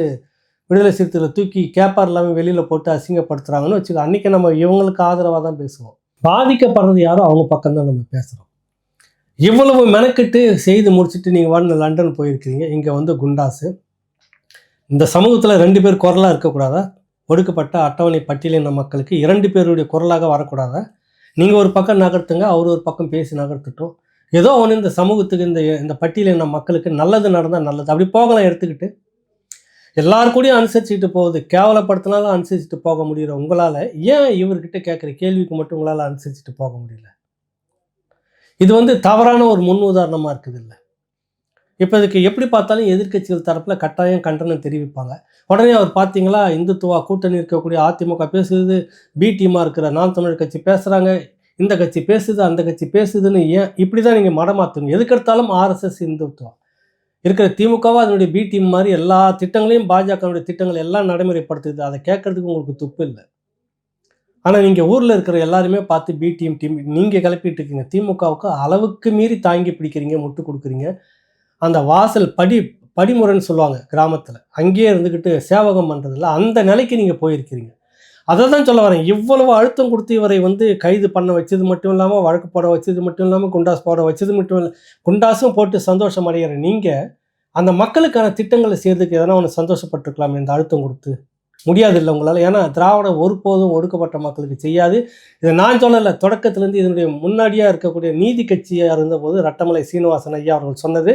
விடுதலை சிறுத்தைகளை தூக்கி கேப்பார் இல்லாமல் வெளியில் போட்டு அசிங்கப்படுத்துறாங்கன்னு வச்சுக்கோ அன்றைக்கி நம்ம இவங்களுக்கு ஆதரவாக தான் பேசுவோம். பாதிக்கப்படுறது யாரோ அவங்க பக்கம்தான் நம்ம பேசுகிறோம் இவ்வளவு மெனக்கெட்டு செய்து முடிச்சுட்டு நீங்கள் வந்து லண்டன் போயிருக்கிறீங்க இங்கே வந்து குண்டாசு. இந்த சமூகத்தில் ரெண்டு பேர் குரலாக இருக்கக்கூடாதா? ஒடுக்கப்பட்ட அட்டவணை பட்டியலின மக்களுக்கு இரண்டு பேருடைய குரலாக வரக்கூடாதா? நீங்கள் ஒரு பக்கம் நகர்த்துங்க அவர் ஒரு பக்கம் பேசி நகர்த்துட்டோம். ஏதோ ஒன்று இந்த சமூகத்துக்கு இந்த இந்த பட்டியலின மக்களுக்கு நல்லது நடந்தால் நல்லது. அப்படி போகலாம் எடுத்துக்கிட்டு எல்லார் கூடயும் அனுசரிச்சுட்டு போகுது. கேவலப்படுத்தினாலும் அனுசரிச்சுட்டு போக முடியல. உங்களால் ஏன் இவர்கிட்ட கேட்குற கேள்விக்கு மட்டும் உங்களால் அனுசரிச்சுட்டு போக முடியல? இது வந்து தவறான ஒரு முன் உதாரணமாக இருக்குது இல்லை இப்போ இதுக்கு எப்படி பார்த்தாலும் எதிர்க்கட்சிகள் தரப்பில் கட்டாயம் கண்டனம் தெரிவிப்பாங்க. உடனே அவர் பார்த்தீங்களா? இந்துத்துவா கூட்டணி இருக்கக்கூடிய அதிமுக பேசுது பி டீமாக இருக்கிற நாம் தமிழர் கட்சி பேசுகிறாங்க இந்த கட்சி பேசுது அந்த கட்சி பேசுதுன்னு ஏன் இப்படி தான் நீங்கள் மடமாற்றணும் எதுக்கெடுத்தாலும் ஆர்எஸ்எஸ் இந்துத்துவம். இருக்கிற திமுகவா அதனுடைய பி டீம் மாதிரி எல்லா திட்டங்களையும் பாஜகவுடைய திட்டங்கள் எல்லாம் நடைமுறைப்படுத்துது. அதை கேட்கறதுக்கு உங்களுக்கு துப்பு இல்லை. ஆனால் நீங்கள் ஊரில் இருக்கிற எல்லாருமே பார்த்து பி டீம் டீம் நீங்கள் கிளப்பிட்டு இருக்கீங்க. திமுகவுக்கு அளவுக்கு மீறி தாங்கி பிடிக்கிறீங்க முட்டு கொடுக்குறீங்க. அந்த வாசல் படி படிமுறைன்னு சொல்லுவாங்க கிராமத்தில். அங்கேயே இருந்துக்கிட்டு சேவகம் பண்ணுறதில்ல அந்த நிலைக்கு நீங்கள் போயிருக்கிறீங்க. அதை தான் சொல்ல வரேன். இவ்வளவு அழுத்தம் கொடுத்து இவரை வந்து கைது பண்ண வச்சது மட்டும் இல்லாமல் வழக்கு போட வச்சது மட்டும் இல்லாமல் குண்டாஸ் போட வச்சது மட்டும் இல்லை குண்டாஸும் போட்டு சந்தோஷம் அடைகிற நீங்கள் அந்த மக்களுக்கான திட்டங்களை செய்யறதுக்கு எதனா ஒன்று சந்தோஷப்பட்டிருக்கலாம் இந்த அழுத்தம் கொடுத்து. முடியாது இல்லை உங்களால். ஏன்னா திராவிடம் ஒருபோதும் ஒடுக்கப்பட்ட மக்களுக்கு செய்யாது. இதை நான் சொல்லலை தொடக்கத்திலேருந்து இதனுடைய முன்னாடியாக இருக்கக்கூடிய நீதி கட்சியாக இருந்தபோது ரட்டமலை சீனிவாசன் ஐயா அவர்கள் சொன்னது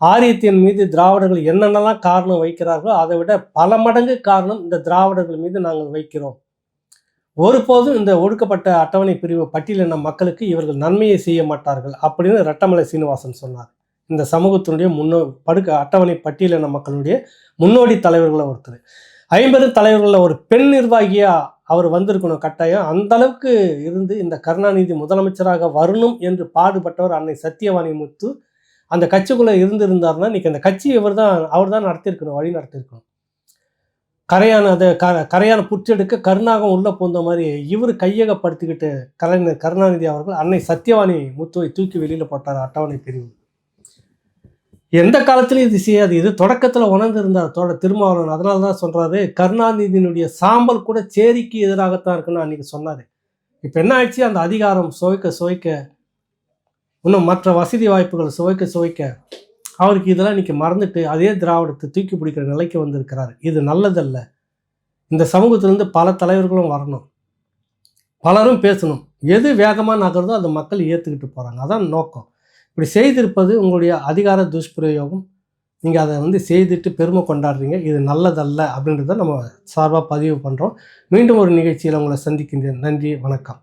ஆரியத்தின் மீது திராவிடர்கள் என்னென்னலாம் காரணம் வைக்கிறார்களோ அதை விட பல மடங்கு காரணம் இந்த திராவிடர்கள் மீது நாங்கள் வைக்கிறோம். ஒருபோதும் இந்த ஒடுக்கப்பட்ட அட்டவணை பிரிவு பட்டியலின மக்களுக்கு இவர்கள் நன்மையை செய்ய மாட்டார்கள் அப்படின்னு ரட்டமலை சீனிவாசன் சொன்னார். இந்த சமூகத்தினுடைய முன்னோ படுக்க அட்டவணை பட்டியலின மக்களுடைய முன்னோடி தலைவர்களில் ஒருத்தர். ஐம்பெரும் தலைவர்களில் ஒரு பெண் நிர்வாகியாக அவர் வந்திருக்கணும் கட்டாயம். அந்த அளவுக்கு இருந்து இந்த கருணாநிதி முதலமைச்சராக வரணும் என்று பாடுபட்டவர் அன்னை சத்தியவாணி முத்து. அந்த கட்சிக்குள்ளே இருந்திருந்தாருன்னா இன்னைக்கு அந்த கட்சி இவர் தான் அவர் தான் நடத்தியிருக்கணும் வழி நடத்தியிருக்கணும். கரையான அதை க கரையான புற்றெடுக்க கருணாகம் உள்ளே போந்த மாதிரி இவர் கையகப்படுத்திக்கிட்டு கலைஞர் கருணாநிதி அவர்கள் அன்னை சத்யவாணி முத்துவை தூக்கி வெளியில் போட்டார் அட்டவணை பிரிவு. எந்த காலத்திலையும் இது செய்யாது. இது தொடக்கத்தில் உணர்ந்திருந்தார் தோட திருமாவளவன். அதனால தான் சொல்கிறாரு கருணாநிதியினுடைய சாம்பல் கூட சேரிக்கு எதிராகத்தான் இருக்குன்னு அன்றைக்கி சொன்னார். இப்போ என்ன ஆயிடுச்சு? அந்த அதிகாரம் சுவைக்க சுவைக்க இன்னும் மற்ற வசதி வாய்ப்புகள் சுவைக்க சுவைக்க அவருக்கு இதெல்லாம் இன்னைக்கு மறந்துட்டு அதே திராவிடத்தை தூக்கி பிடிக்கிற நிலைக்கு வந்திருக்கிறார். இது நல்லதல்ல. இந்த சமூகத்திலேருந்து பல தலைவர்களும் வரணும். பலரும் பேசணும். எது வேகமாக நகருதோ அதை மக்கள் ஏற்றுக்கிட்டு போகிறாங்க அதான் நோக்கம். இப்படி செய்திருப்பது உங்களுடைய அதிகார துஷ்பிரயோகம். நீங்கள் அதை வந்து செய்துட்டு பெருமை கொண்டாடுறீங்க. இது நல்லதல்ல அப்படின்றத நம்ம சார்பாக பதிவு பண்ணுறோம் மீண்டும் ஒரு நிகழ்ச்சியில் உங்களை சந்திக்கின்றேன். நன்றி. வணக்கம்.